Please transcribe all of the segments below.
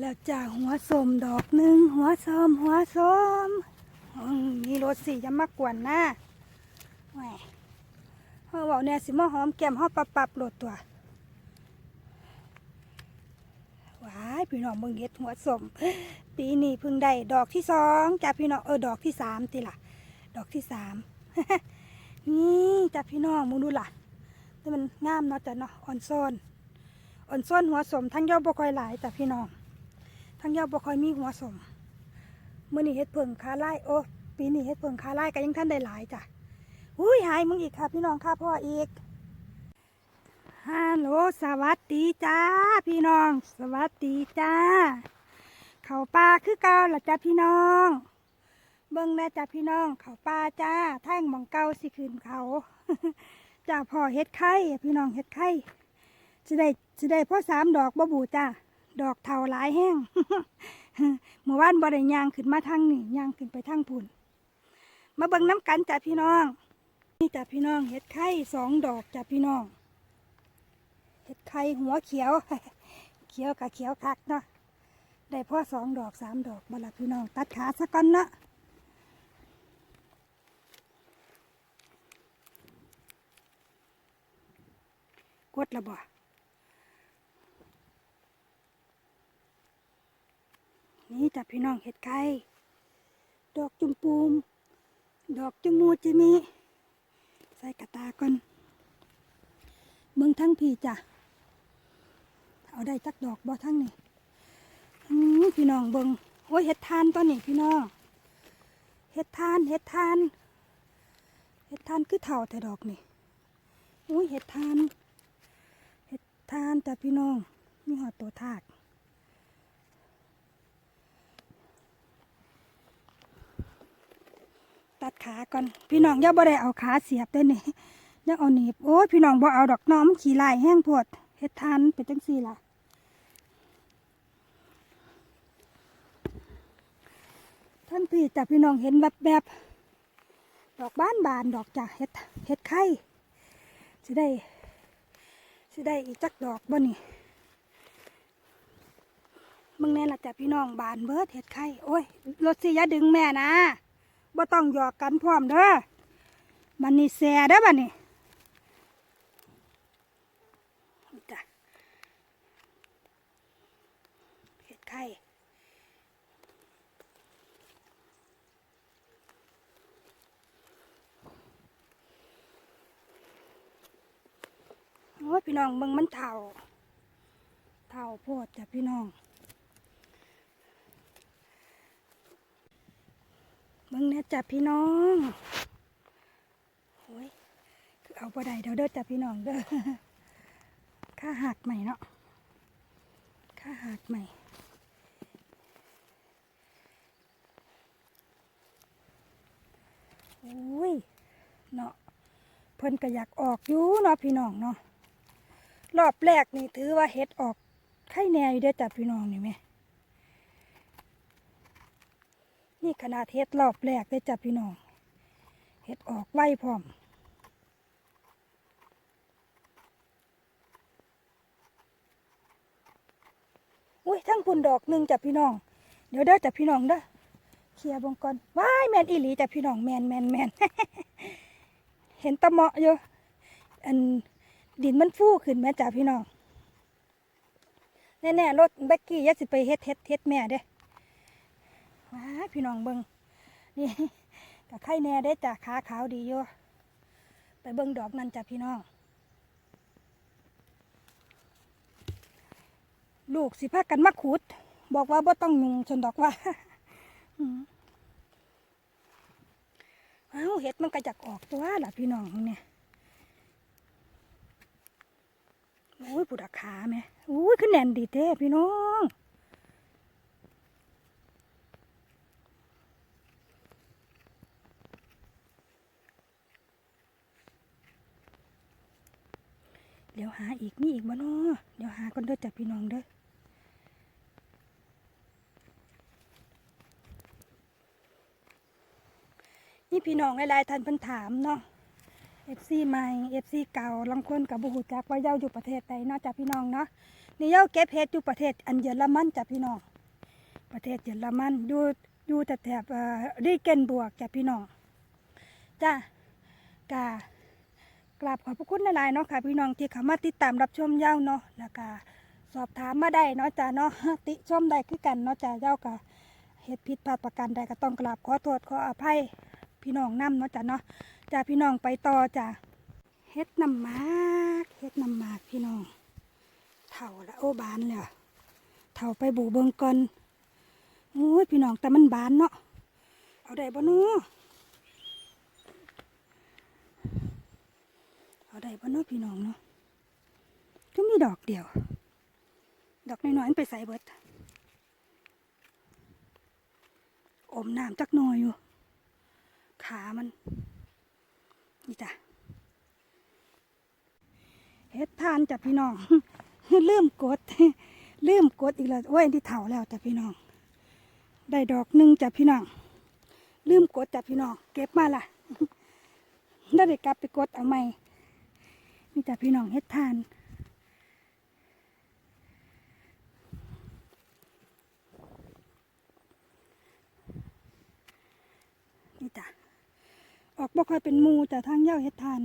แล้วจ้าหัวสมดอกหนึ่งหัวสมหัวสมมมีรถสีจะมากวนหน้าแหมเฮาบอกเนี่ยสิมาหอมแก้มเฮาปับปับๆโหลดตัวว้ายพี่น้องเบิ่งเฮ็ดหัวสม ปีนี้พิ่งได้ดอกที่สองจ้าพี่น้องเออดอกที่สามติล่ะ ดอกที่สามนี่จ้าพี่น้องมึงดูล่ะแต่มันงามเนาะจ้ะเนาะอ่อนซ่อนอ่อนซ่อนหัวสมทั้งยอดบ่ค่อยหลายจ้ะพี่น้อง ทั้งยอดบ่ค่อยมีหัวสมมื้อนี้เฮ็ดเพิ่งคาไล่โอ้ปีนี้เฮ็ดเพิ่งคาไล่ก็ยังท่านได้หลายจ้ะอุ้ยหายมึงอีกค่ะพี่น้องค่ะพ่ออีกฮัลโหลสวัสดีจ้า พี่น้อง สวัสดีจ้า เขาป่าคือเก่าล่ะจ้าพี่น้อง เบิ่งแน่จ้าพี่น้อง เขาป่าจ้าแท่งหมองเก่าสิขึ้นเขาจ้าพ่อเฮ็ดไข่พี่น้องเฮ็ดไข่สิได้สิได้พ่อสามดอกบ่บูจ้า ดอกเทาหลายแห้งเมื่อวานบ่ได้ย่างขึ้นมาทางนี่ย่างขึ้นไปทางพุ่นมาเบิ่งน้ำกันจ้ะพี่น้อง นี่จ้ะพี่น้องเห็ดไข่สองดอกจ้ะพี่น้อง เห็ดไข่หัวเขียว เขียวกับเขียวคักเนาะได้พ่อสองดอกสามดอกบละพี่น้อง ตัดขาสักก่อนเนาะกดละบ่ นี่จ้ะพี่น้องเห็ดไข่ดอกจุมปูม ดอกจุมูจิมีใส่กระตาก่อนเบิ่งทั้งพี่จ้ะเอาได้จักดอกบ่ทั้งนี่พี่น้องเบิ่งโอ้ยเห็ดทานตัวนี้พี่น้องเห็ดทานเห็ดทานเห็ดทานคือเท่าแต่ดอกนี่อุ้ยเห็ดทานเห็ดทานจ้ะพี่น้องมีหอดตัวทาก ตัดขาก่อนพี่น้องย่าบ่ได้เอาขาเสียบได้นี่ย่าเอาหนีบโอ้ยพี่น้องบ่เอาดอกน้อมขี่ลายแห้งโพดเฮ็ดทานเป็นจังซี่ล่ะท่านพี่จ้ะพี่น้องเห็นแบบแบบดอกบ้านบานดอกจ้ะเฮ็ดเฮ็ดไข่สิได้สิได้อีกจักดอกบ่นี่มึงแน่ละจ้ะพี่น้องบานเบิดเฮ็ดไข่โอ้ยรถสิอย่าดึงแม่นะ บ่ต้องหยอกกันพร้อมเด้อมันนี่แซ่เด้อบัดนี้นี่จ้ะเห็ดไข่โอ้ยพี่น้องเบิ่งมันเท่า เท่าโพดจ้ะพี่น้อง่จ้ะพี่น้องโอ้ยคือเอาบ่ได้เดี๋ยวเด้อจ้ะพี่น้องเด้อค่าหักใหม่เนาะค่าหักใหม่โอ้ยเนาะเพิ่นก็อยากออกอยู่เนาะพี่น้องเนาะรอบแรกนี่ถือว่าเฮ็ดออกไข่แน่อยู่เด้อจ้ะพี่น้องนี่แม่ นี่ขนาดเฮ็ดรอบแรกเลยจ้ะพี่น้อง เฮ็ดออกไวพร้อม อุ้ยทั้งปุ่นดอกหนึ่งจ้ะพี่น้อง เดี๋ยวเด้อจ้ะพี่น้องเด้อเคลียบงก่อนว้ายแมนอีหลีจ้ะพี่น้องแมนแมนแมนเห็นตะเหมาะอยู่อันดินมันฟูขึ้นแม่จ้ะพี่น้อง แน่ๆรถแบกกี้อยัดสิไปเฮ็ดเฮ็ดเฮ็ดแม่เด้ ว้าพี่น้องเบิงนี่กับไข่แน่ได้จ้ะขาขาวดีอยู่ไปเบิงดอกนั่นจ้ะพี่น้อง ลูกสิพากันมาขุด บอกว่าบ่ต้องยุงชนดอกว่าอืมเอ้าเห็ดมันก็จักออกตัวล่ะพี่น้องเนี่ยโอ้ยปุดขาแม่โอ้ยขึ้นแน่นดีเท้พี่น้อง เดี๋ยวหาอีกมีอีกบ่เนาะเดี๋ยวหาก่อนเด้อจ้ะพี่น้องเด้อนี่พี่น้องหลายๆท่านเพิ่นถามเนาะเอฟซีใหม่เอฟซีเก่าลางคนกับบุหุจักว่าเย้าอยู่ประเทศใดเนาะจ้ะพี่น้องเนาะนี่เย้าเก็บเห็ดอยู่ประเทศอันเยอรมันจ้ะพี่น้อง ประเทศเยอรมันอยู่อยู่แถบเอ่อรีเกนบวกจ้ะพี่น้องจ้ากา กราบขอบพระคุณหลายๆเนาะค่ะ พี่น้องที่เข้ามาติดตามรับชมเย้าเนาะแล้วก็สอบถามมาได้เนาะจ้ะเนาะติชมได้คือกันเนาะจ้ะเย้าก็เฮ็ดผิดพลาดประการใดก็ต้องกราบขอโทษขออภัยพี่น้องนํเนาะจ้ะเนาะจ้ะพี่น้องไปต่อจ้ะเฮ็ดน้ำมากเฮ็ดน้ำมากพี่น้องเท่าละโอบานแล้วเท่าไปบูเบิงก่อนโอ้ยพี่น้องแต่มันบานเนาะเอาได้บ่เนาะ เอาได้บ่เนาะพี่น้องเนาะก็มีดอกเดียว ดอกน้อยๆมันไปใส่เบิดอมน้ำจักหน่อยอยู่ ขามัน นี่จ้ะเฮ็ดทานจ้ะพี่น้องลืมกดลืมกดอีกแล้วโอ้ยอันที่เถาแล้วจ้ะพี่น้อง ได้ดอกหนึ่งจ้ะพี่น้องลืมกดจ้ะพี่น้อง เก็บมาล่ะได้กลับไปกดเอาใหม่ นี่จ้ะพี่น้องเฮ็ดทาน นี่จ้ะออกบ่ค่อยเป็นมูแต่ทางเย้าเฮ็ดทาน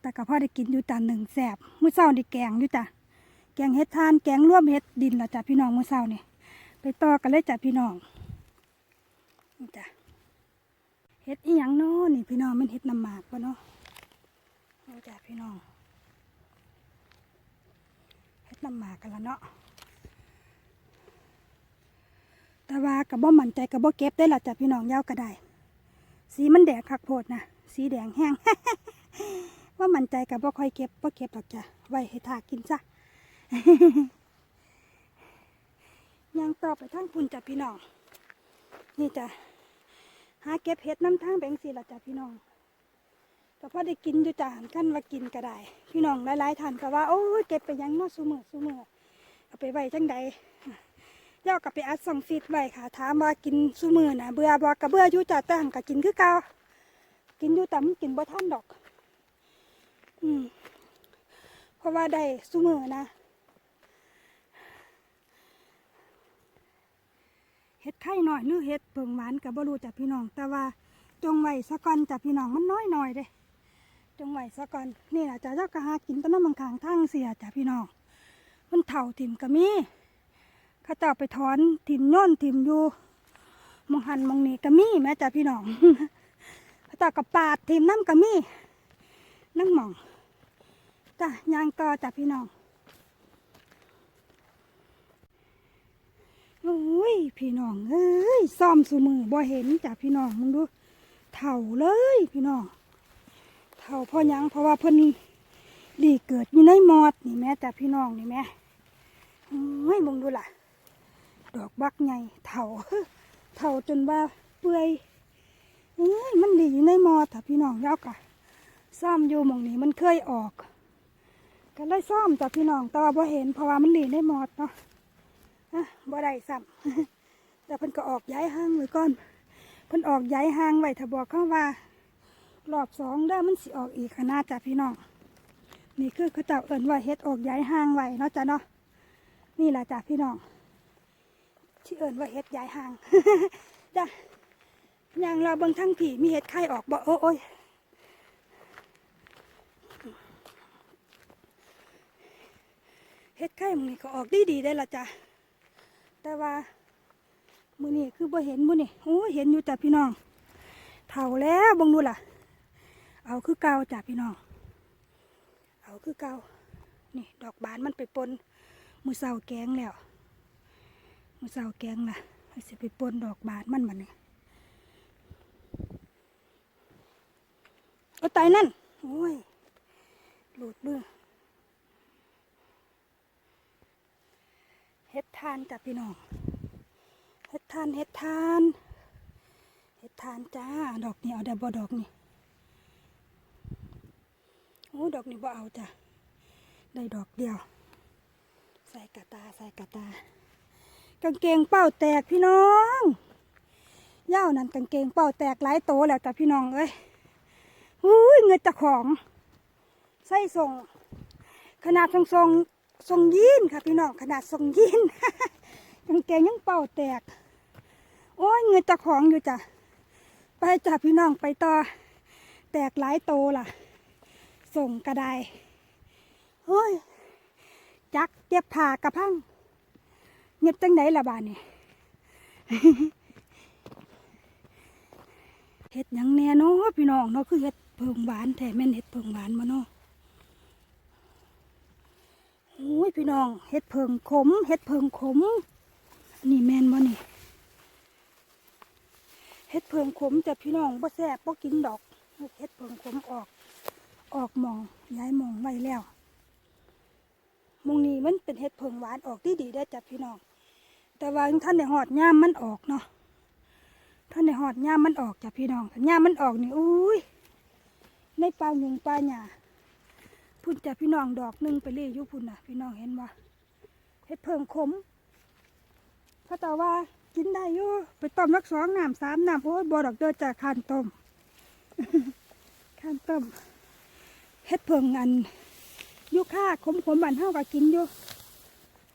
แต่ก็พอได้กินอยู่จานหนึ่งแสบมื้อเช้านี่แกงอยู่จ้ะแกงเฮ็ดทานแกงร่วมเฮ็ดดินแล้วจ้ะพี่น้องมื้อเช้านี่ไปต่อกันเลยจ้ะพี่น้องนี่จ้ะเฮ็ดอีหยังเนาะนี่พี่น้องมันเฮ็ดน้ำหมากปะเนาะ นี่จ้ะพี่น้องเฮ็ดน้ำหมากกันและเนาะแต่ว่ากับบ่มั่นใจกับบ่เก็บได้ละจ้ะพี่น้องยาวก็ได้ สีมันแดงคักโพดนะสีแดงแห้งว่ามั่นใจกับบ่ค่อยเก็บบ่เก็บหรอกจ้ะไว้ให้ทากินซะยังต่อไปทางพุ่นจ้ะพี่น้อง นี่จ้ะหาเก็บเห็ดน้ำทางแบงสีละจ้ะพี่น้อง ก็พอได้กินอยู่จ้ะขั้นว่ากินก็ได้พี่น้องหลายๆท่านก็ว่าโอ้ยเก็บไปยังเนอสูมือสูมือเอาไปไว้จังใดย่อกับไปอัดส่องฟีดไว้ค่ะถามว่ากินสูมือนะเบื่อบอกกับเบื่ออยู่จ้ะแต่หังก็กินคือเก่ากินอยู่แต่มันกินบ่ทันดอก อืมเพราะว่าได้สูมือนะเฮ็ดไข่หน่อยหรือเฮ็ดเพิงหวานกับบรูจ้ะพี่น้องแต่ว่าจงไว้สะก่อนจ้ะพี่น้องมันน้อยหน่อยเด้ จงไหว้สะก่อนนี่แหละจ้ะเจ้ากะหากินต้นน้ำมังคางทางเสียจ้ะพี่น้องมันเถ่าถิ่มก็มีข้าเจ้าไปถอนถิ่มโน่นถิ่มอยู่มองหันมองนี่ก็มีแม่จ้ะพี่น้องข้าเจ้ากับปาดถิ่มน้ำก็มีนั่งมองจ้ะยางต่อจ้ะพี่น้องโอ้ยพี่น้องเอ้ยซ่อมสูมือบ่เห็นจ้ะพี่น้องมึงดูเถ่าเลยพี่น้อง เถ่าพราะหยังเพราะว่าเพิ่นดีเกิดอยู่ในมอดนี่แม่จ้ะพี่น้องนี่แม่โอ้ยมึงดูล่ะ ดอกบักใหญ่เถ่าเถ่าจนว่าเปื่อยเอ้ยมันดีอยู่ในมอดจ้ะพี่น้องแล้วกะซ่อมอยู่มองนี้มันเคยออก ก็เลยซ่อมจ้ะพี่น้องแต่ว่าบ่เห็นเพราะว่ามันหลีในมอดเนาะอะบ่ได้ซ้ำแต่เพิ่นก็ออกย้ายห้างไว้ก่อน เพิ่นออกย้ายห้างไว้ถ้าบอกเขาว่า รอบสองเด้อมันสิออกอีกขนาดจ้ะพี่น้อง นี่คือเขาเจ้าเอิ้นว่าเฮ็ดออกย้ายห้างไว้เนาะจ้ะเนาะ นี่แหละจ้ะพี่น้องที่เอิ้นว่าเฮ็ดย้ายห้างจ้ะอย่างเราบิ่งทั้งผีมีเฮ็ดไข่ออกบ่โอ้โอ้ยเฮ็ดไข่มันนี่ก็ออกดีดีได้ละจ้ะ แต่ว่ามือนี่คือบ่เห็นมือนี่โอ้เห็นอยู่จ้ะพี่น้องเท่าแล้วบังดูล่ะ เอาคือเก่าจ้ะพี่น้อง เอาคือเก่านี่ดอกบานมันไปปนมือเสาแกงแล้ว มือเสาแกงน่ะให้สิไปปนดอกบานมันมันนี่เอาไตายนั่น โอ้ย หลุดมือเฮ็ดทานจ้ะพี่น้อง เฮ็ดทาน เฮ็ดทาน เฮ็ดทานจ้า ดอกนี้เอาได้บ่ดอกนี่ โอ้ดอกนี้บ่เอาจ้ะ ได้ดอกเดียว ใส่กระตาใส่กระตา กางเกงเป้าแตกพี่น้องย่าวนั่นกางเกงเป้าแตกหลายโตแล้วจ้ะพี่น้องเอ้ยอุ้ยเงินจ้าของ ใส่ส่งขนาดทรงทรงทรงยีนค่ะพี่น้องขนาดทรงยีนกางเกงยังเป่าแตก โอ้ยเงินจ้าของอยู่จ้ะ ไปจ้ะพี่น้องไปต่อ แตกหลายโตล่ะ ส่งกระไดเฮ้ย จักเก็บผ่ากระพังเงียบจังไหนล่ะบ้านนี่เฮ็ดยังแน่เนาะพี่น้องเนาะคือเฮ็ดเพิงหวานแท้แม่นเฮ็ดเพิงหวานมาเนาะโอ้ยพี่น้องเฮ็ดเพิงขมเฮ็ดเพิงขมนี่แม่นบ่นี่เฮ็ดเพิงขมแต่พี่น้องบ่แซ่บบ่กินดอกเฮ็ดเพิงขมออก ออกมองย้ายมองไว้แล้วมองนี้มันเป็นเฮ็ดเพิงหวานออกดีดีได้จ้ะพี่น้องแต่ว่าท่านในหอดย่ามมันออกเนาะท่านในหอดย่ามมันออกจ้ะพี่น้องย่ามมันออกนี่อุ้ยในป่าหยุงป่าหญ้าพุ่นจ้ะพี่น้องดอกหนึงไปเรียอยู่พุ่นนะพี่น้องเห็นว่าเฮ็ดเพิงขมเขาแต่ว่ากินได้อยู่ไปต้มรักสองน้ำสามน้ำโอ้ยบ่ดอกเด้อจ้ะข้านต้มข้านต้ม เฮ็ดเพิงอันยุค่าขมขมบันเฮาก็กินอยู่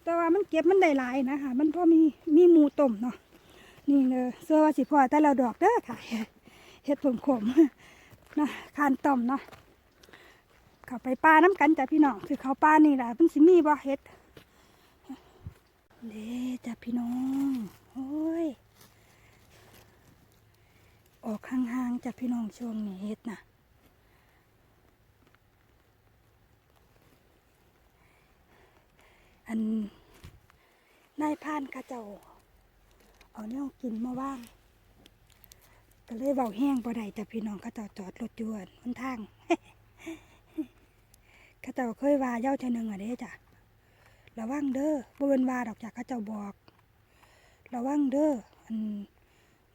แต่ว่ามันเก็บมันได้หลายนะคะมันพอมีมีมูต้มเนาะนี่เนอเสื้อว่าสิพอแต่เราดอกเด้อค่ะเฮ็ดผมขมนะคานต้มเนาะเข้าไปป้าน้ำกันจ้ะพี่น้องคือเขาป้านี่แหละมันสิมีบ่เฮ็ดเด้จ้ะพี่น้องโอ้ยออกห่างๆจ้ะพี่น้องช่วงนี้เฮ็ดนะ อันนายพานข้าเจ้า เอาเนี่ยกินมาว่าง ก็เลยเบาแห้งบ่ได้แต่พี่น้องข้าเจ้าจอดรถอยวนบนทางข้าเจ้าเคยว่าเย้าเทนึงอะเด้จ้ะระวังเด้อบ่เป็นว่าดอกจากข้าเจ้าบอกระวังเด้ออัน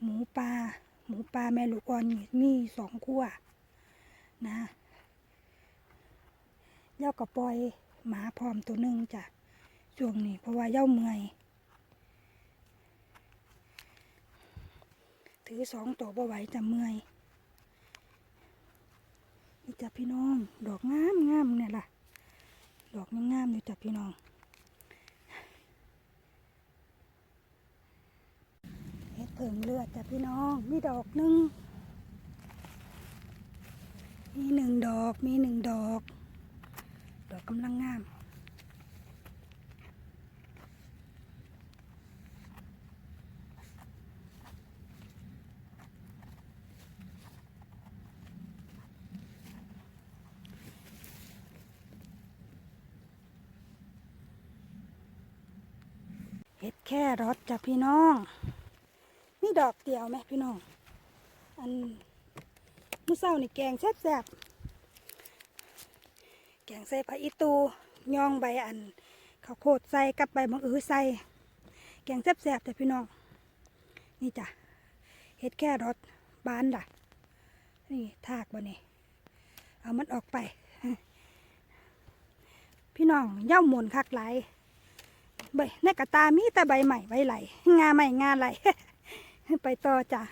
หมูปลาหมูปลาแม่ลูกอ่อนมีสองขั้วนะเย้าก็ปล่อยหมาพร้อมตัวหนึ่งจ้ะ ช่วงนี้เพราะว่าเย่าเมื่อย ถือสองตัวบ่ไหวจะเมื่อยนี่จ้ะพี่น้อง ดอกงามงามเนี่ยล่ะ ดอกงามๆอยู่จ้ะพี่น้องเฮ็ดเผิงเลือดจ้ะพี่น้องมีดอกหนึ่งมีหนึ่งดอกมีหนึ่งดอก ดอกกำลังงาม เค่รสจ้ะพี่น้องมีดอกเดียวไหมพี่น้อง อันมื้อเช้านี่แกงแซ่บๆแกงใส่ผักอีตูย่องใบอันข้าวโพดใส่กับใบมะอือใส่แกงแซ่บๆจ้ะพี่น้อง นี่จ้ะเห็ดแค่รสบานล่ะ นี่ทากบ่นี่เอามันออกไป พี่น้องย่าหมุนคักไหล ใบในกระตามีแต่ใบใหม่ใบไหลงาใหม่งาไหลไปต่อจ้ะ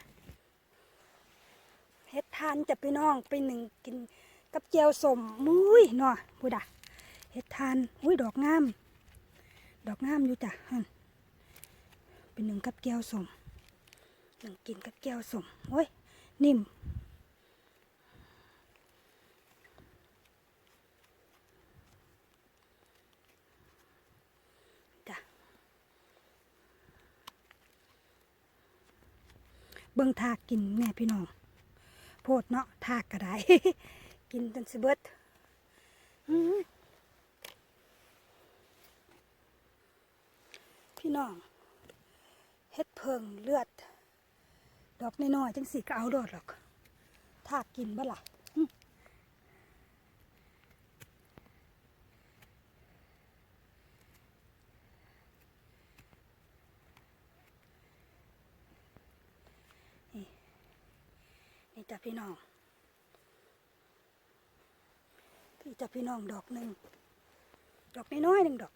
เฮ็ดทานจะพี่น้องไปหนึ่งกินกับเจียวสมมุ้ยเนาะพูดอะเฮ็ดทานอุ้ยดอกงาม ดอกงามอยู่จ้ะเป็นหนึ่งกับเจียวสมหนึ่งกินกับเจียวสมโอ้ยนิ่ม เบิ่งทากกินแม่พี่น้องโพดเนาะทากก็ได้ กินจนสิเบิดพี่น้องเฮ็ดเพิงเลือด ดอกน้อยๆจังสีก็เอาโดดหรอกทากกินบ่ล่ะี่จ้ะพี่น้องพี่จ้ะพี่น้องดอกหนึ่งดอกน้อยๆหนึ่งดอก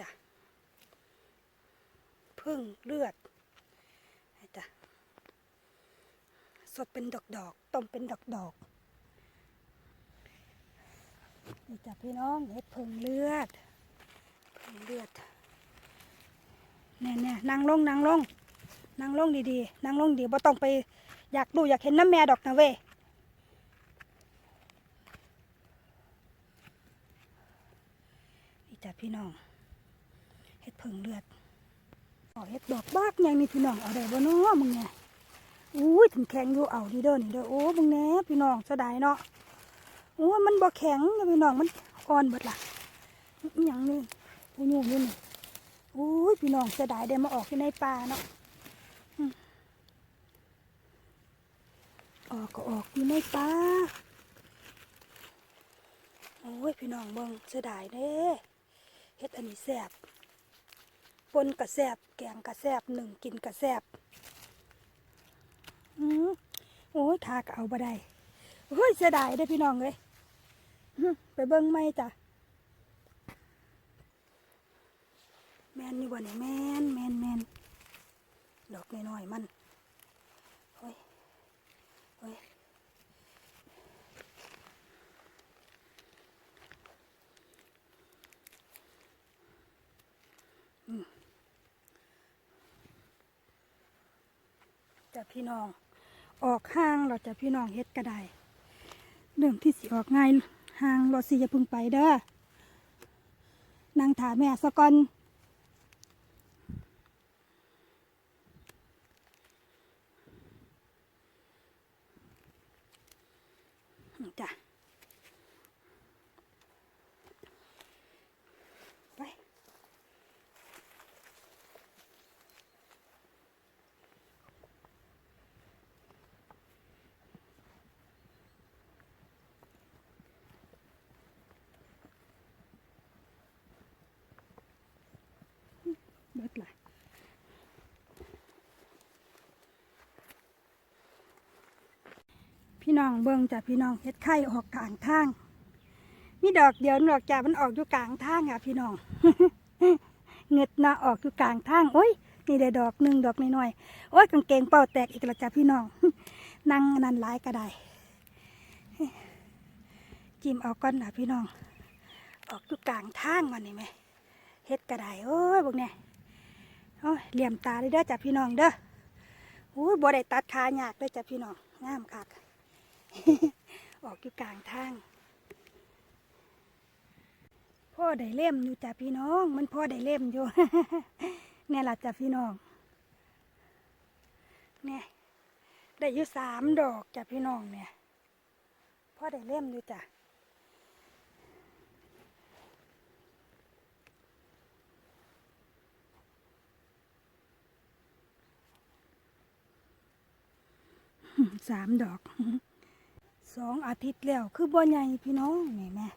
จ้ะพึ่งเลือด สดเป็นดอกดอกต้มเป็นดอกดอกนี่จ้ะพี่น้องเห็ดพึ่งเลือดพงเลือดเนี่ยเนี่ยนั่งลงนั่งลงนั่งลงดีๆนั่งลงดีบ่ต้องไปอยากดูอยากเห็นน้ำแม่ดอกนะเว้นี่จ้ะพี่น้องเฮ็ดผงเลือดอ๋อเฮ็ดดอกบากยังนี่พี่น้องเอาได้บ่เนาะมึงเนี่ย อุ้ยถึงแข็งอยู่เอาดีเด้อนี่เด้อโอ้มึงแหน่พี่น้องเสียดายเนาะโอ้มันบ่แข็งพี่น้องมันอ่อนเบิดละอิหยังนี่ผู้ยุ่งอยู่นี่โอ้ยพี่น้องเสียดายได้มาออกอยู่ในป่าเนาะอออกก็ออกอยู่ในป่าโอ้ยพี่น้องเบิ่งเสียดายเด้เฮ็ดอันนี้แซ่บปนกระแซบแกงกระแซบหนึ่งกินกระแซบอือโอ้ยทากเอาบ่ได้โอ้ยเสียดายได้พี่น้องเลยไปเบิ่งไหมจ้ะแมนอยู่บ่เนี่ยแมนแมนแมนดอกน้อยๆมันโอ้ยโอ้ยจ้ะพี่น้อง ออกห้างเราจะพี่น้องเฮ็ดก็ได้เรื่องที่สิออกง่ายห้างรถสิจะพึ่งไปเด้อนางถาแม่สะก่อนอืมจ้ะไป เบิดละพี่น้องเบิ่งจ้ะพี่น้องเฮ็ดไข่ออกกลางทางมีดอกเดียวดอกจ้ามันออกอยู่กลางทางอะพี่น้องเงึดนะออกอยู่กลางทางโอ้ยนี่ได้ดอกหนึ่งดอกน้อยๆโอ้ยกางเกงเป่าแตกอีกและจ้ะพี่น้อง นั่งนันหลายก็ได้จิ้มเอาก้อนนะพี่น้อง ออกอยู่กลางทางวันนี้ไหมเฮ็ดก็ได้โอ้ยพวกเนี้ย โอ้ยเหลี่ยมตาเลยเด้อจ้ะพี่น้องเด้ออู้ยบ่ได้ตัดขายากเลยจ้ะพี่น้องงามคักออกอยู่กลางทาง พ่อได้เล่มอยู่จ้ะพี่น้อง มันพ่อได้เล่มอยู่เนี่ยล่ะจ้ะพี่น้อง เนี่ยได้อยู่สามดอกจ้ะพี่น้องเนี่ย พ่อได้เล่มอยู่จ้ะ สามดอกสองอาทิตย์แล้วคือบ่ใหญ่พี่น้องนี่แม่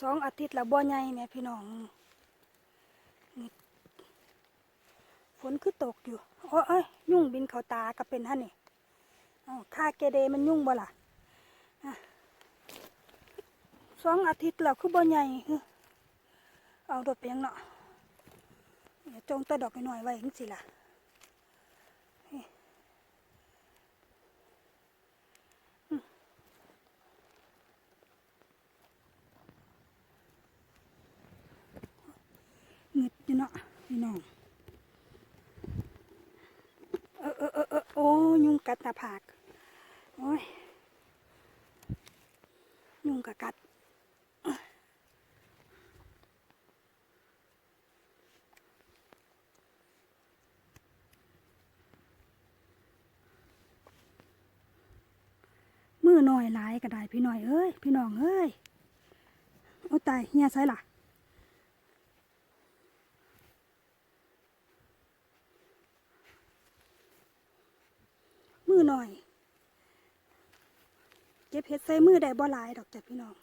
สองอาทิตย์แล้วบ่ใหญ่แม่พี่น้องฝนคือตกอยู่โอ้ยยุ่งบินเขาตาก็เป็นฮะนี่อ้าวค่าเกเดมันยุ่งบ่ล่ะสองอาทิตย์แล้วคือบ่ใหญ่เอ้อเอาดดไปยังเนาะจงตะดอกหน้อยไว้จังสิล่ะ เนาะพี่น้องเออเออเออเออโอ้ยุงกัดหน้าผากโอ้ยยุงกะกัดมือหน่อยหลายก็ได้พี่หน่อยเอ้ยพี่น้องเอ้ยโอ้ตายเฮียใส่ล่ะ อหน่อย เก็บเห็ดใส่มือได้บ่หลายดอกจ้ะพี่น้อง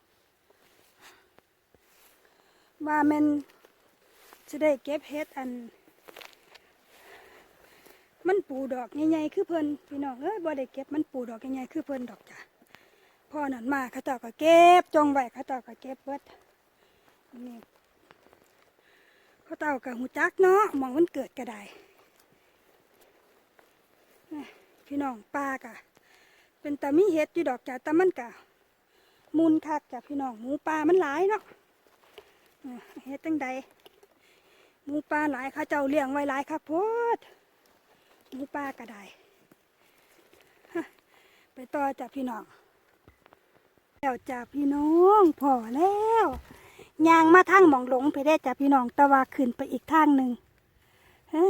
ว่ามันจะได้เก็บเห็ดอัน มันปูดอกใหญ่ๆคือเพิ่นพี่น้องเอ้ยบ่ได้เก็บมันปูดอกใหญ่ๆคือเพิ่นดอกจ้ะพ่อนั่นมาเขาเจ้าก็เก็บจงไว้เขาเจ้าก็เก็บเบิดนี่พ่อเต่ากับหูจักเนาะมองมันเกิดก็ได้นะ พี่น้องปลากะ เป็นตามีเห็ดอยู่ดอกจ้ะแต่มันกะมุนคักจ้ะพี่น้องหมูปลามันหลายเนาะเฮ็ดจังใดหมูปลาหลายข้าเจ้าเลี้ยงไว้หลายครับพดหมูปลาก็ได้ไปต่อจ้ะพี่น้องแล้วจ้ะพี่น้องพอแล้วยางมาทางหมองหลงไปได้จ้ะพี่น้องตะว่าขึ้นไปอีกทางหนึ่งเอ้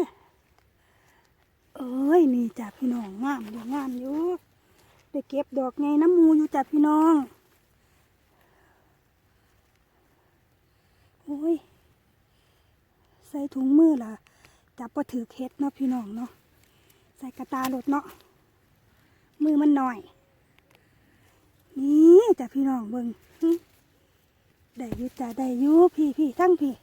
นี่จ้ะพี่น้องงามอยู่งามอยู่ไปเก็บดอกไงน้ำมูอยู่จ้ะพี่น้องโอ้ยใส่ถุงมือล่ะจับปะถือเคสเนาะพี่น้องเนาะใส่กระตาหลดเนาะมือมันหน่อย นี่จ้ะพี่น้องเบิงได้ยุจ้ะได้ยุพี่พี่ทั้งพี่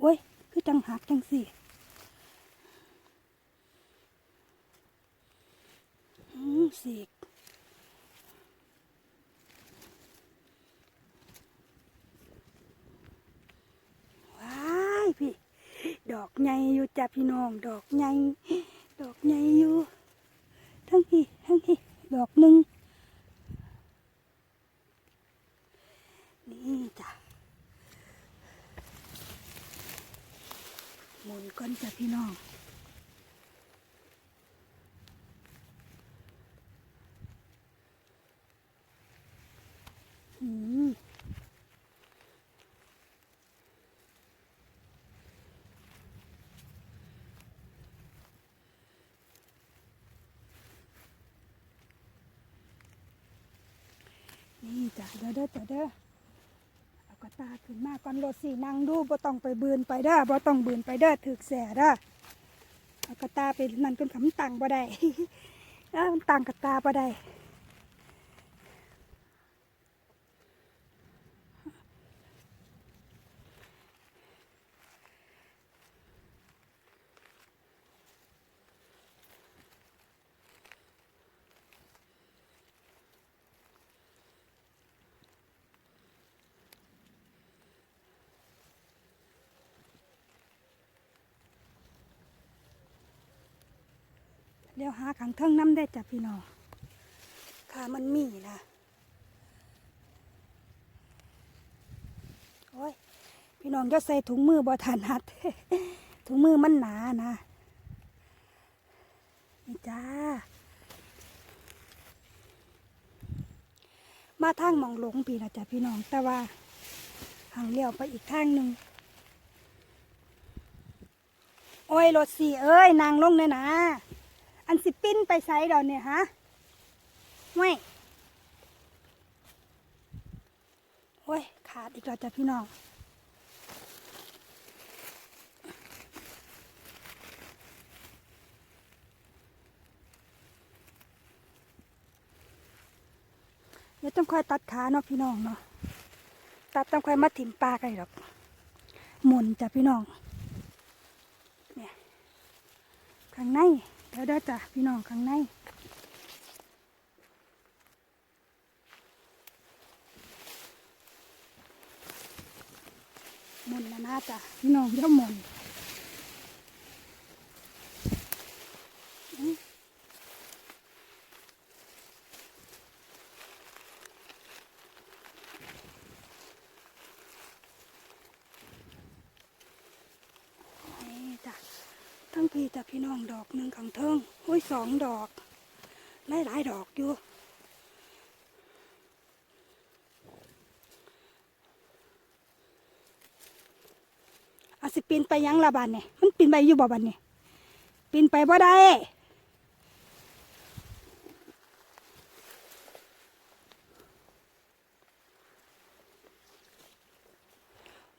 โอ้ย คือจังหักจังสี่สีกว้ายพี่ ดอกใหญ่อยู่จ้ะพี่น้อง ดอกใหญ่ดอกใหญ่อยู่ ทั้งพี่ทั้งพี่ ดอกหนึ่งนี่จ้ะหมุนก้อนจ้ะพี่น้องอืม นี่จ้ะเด้อเด้อจ้ะเด้อเอากระตาขึ้นมาก่อนรถสี่นั่งดูบ่ต้องไปบืนไปเด้อบ่ต้องบืนไปเด้อถึกแสเด้อเอากระตาไปนั่นเป็นคำตังบ่ได้เอ้ามันตังกระตาบ่ได้ เดี๋ยวหาขังเทิงน้ำได้จ้ะพี่น้องค่ะมันมีนะโอ้ยพี่น้องจะใส่ถุงมือบ่ทันหัดถุงมือมันหนานะนี่จ้า มาทางมองหลงปีละจ้ะพี่น้องแต่ว่าหางเลี้ยวไปอีกทางหนึ่งโอ้ยรถสี่เอ้ยนางลงเลยนะ อันสิปิ้นไปไซด์ดอกเนี่ยฮะไม่โอ้ย ขาดอีกแล้วจ้ะพี่น้องเดี๋ยวต้องคอยตัดขาเนาะพี่น้องเนาะตัดต้องคอยมาถิ่มปลากันหรอกหมุนจ้ะพี่น้อง เนี่ย ข้างใน แล้วเด้อจ้ะพี่น้องข้างในหมุนนะนะจ้ะพี่น้องเดี๋ยวหมุนอื้อนี่จ้ะ ทั้งพี่จ้ะพี่น้องดอกหนึ่งขังเทิงหุ้ยสองดอกหลายหลายดอกอยู่อาสิปีนไปยังละบานเนี่ยมันปีนไปอยู่บ่บานเนี่ยปีนไปบ่ได้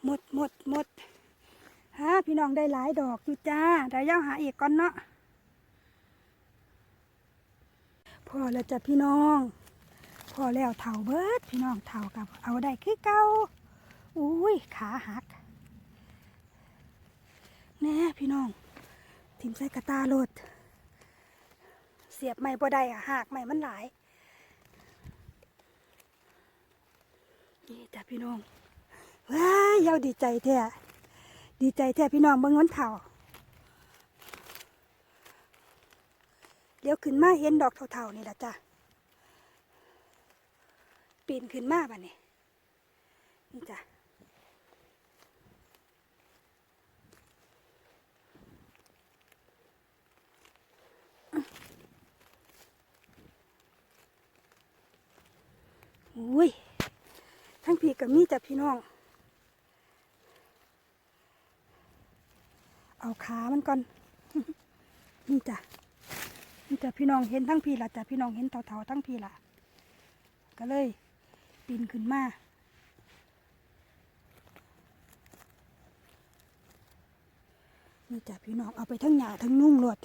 หมดหมดหมดฮะพี่ น้องได้หลายดอกอยู่จ้าเดี๋ยวย่าหาอีกก่อนเนาะพอแล้วจ้ะพี่น้อง พอแล้วเถาเบิด พี่น้องเถากับเอาได้คือเก่าอุ้ยขาหักแน่พี่น้องทิมใส่กระตาโลด เสียบไม่บ่ได้อะหักไม่มันหลายนี่จ้ะพี่น้องว้ายยาดีใจแท้ ดีใจแท้พี่น้องเบิ่งมันเถ่าเดี๋ยวขึ้นมาเห็นดอกเถ่าๆนี่ละจ้ะปีนขึ้นมาบ่เนี่ยนี่จ้ะอุ้ยทั้งพี่กับมีจ้ะพี่น้อง เอาขามันก่อน นี่จ้ะ นี่จ้ะพี่น้องเห็นทั้งพี่ละจ้ะพี่น้องเห็นเถาๆทั้งพี่ละก็เลยปีนขึ้นมานี่จ้ะพี่น้องเอาไปทั้งหยาทั้งนุ่งหลด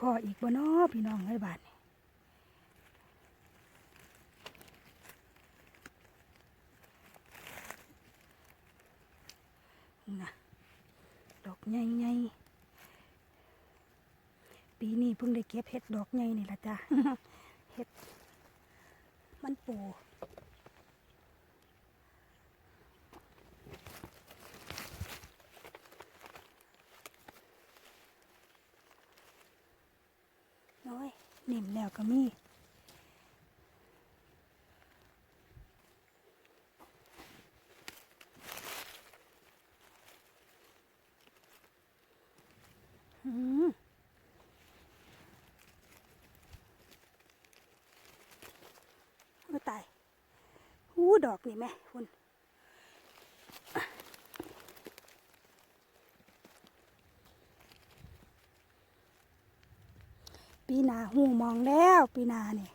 พ่ออีกบ่น้อพี่น้องเอ้ยบาดนี้นี่นะดอกใหญ่ๆปีนี้เพิ่งได้เก็บเห็ดดอกใหญ่นี่ละจ้ะ เห็ดมันปูน้อย นิ่มแล้วก็มีอืมโอ้ตายหูดอกนี่แม่คุณปี หนาหูมองแล้วปีนานี่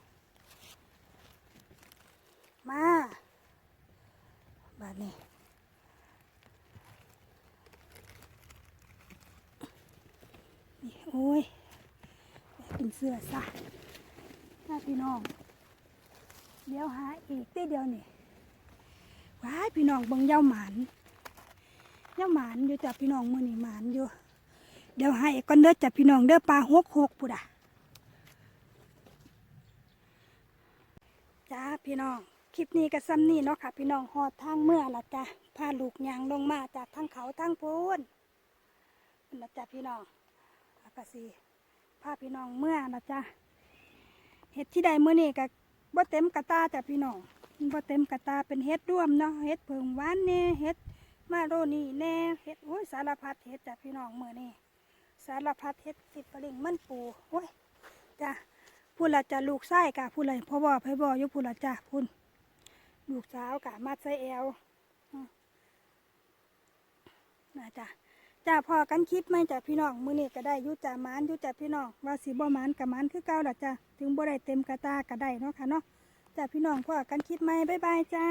มาบาดนี้นี่โอ้ยเป็นเสื้อซะน้าพี่น้องเดี๋ยวหาอีกต้เดียวนี่ว้ายพี่น้องบังเย้าหมานเย้าหมานอยู่จ้ะพี่น้องมือนี่หมานอยู่เดี๋ยวหาอีกก่อนเด้อจ้ะพี่น้องเด้อปลาหกหกปุดอะจ้า พี่น้อง คลิปนี้ก็ซ้ำนี่เนาะค่ะ พี่น้องหอดทางเมื่อละจ้ะพาลูกยางลงมาจากทางเขาทางโพนนั่นละจ้ะพี่น้องอากาศพาพี่น้องเมื่อนะจ๊ะเห็ดที่ใดเมื่อนี่ก็บ่เต็มกระตาจ้ะพี่น้องบ่เต็มกระตาเป็นเห็ดร่วมเนาะเห็ดเพิงหวานแน่เห็ดมาโรนี่แน่เห็ดโอ้ยสารพัดเห็ดจ้ะพี่น้องเมื่อนี่สารพัดเห็ดติดปลิงมันปูโอ้ยจ้ะ พูดละจ้ะลูกไส้กะพูดเลยพ่อบ่พ่อบ่อยกพูดละจ้ะพูดลูกสาวกะมัดใส่แอวนะจ้ะจ้าพอกันคลิปไหมจ้ะพี่น้องมือนี้ก็ได้ยุจ่ามานยุจ่าพี่น้องว่าสีบ่มานกับมานคือเก่าละจ้ะถึงบ่ได้เต็มกระตาก็ได้เนาะค่ะเนาะจ้ะพี่น้องพอกันคลิปไหมบ๊ายบายจ้า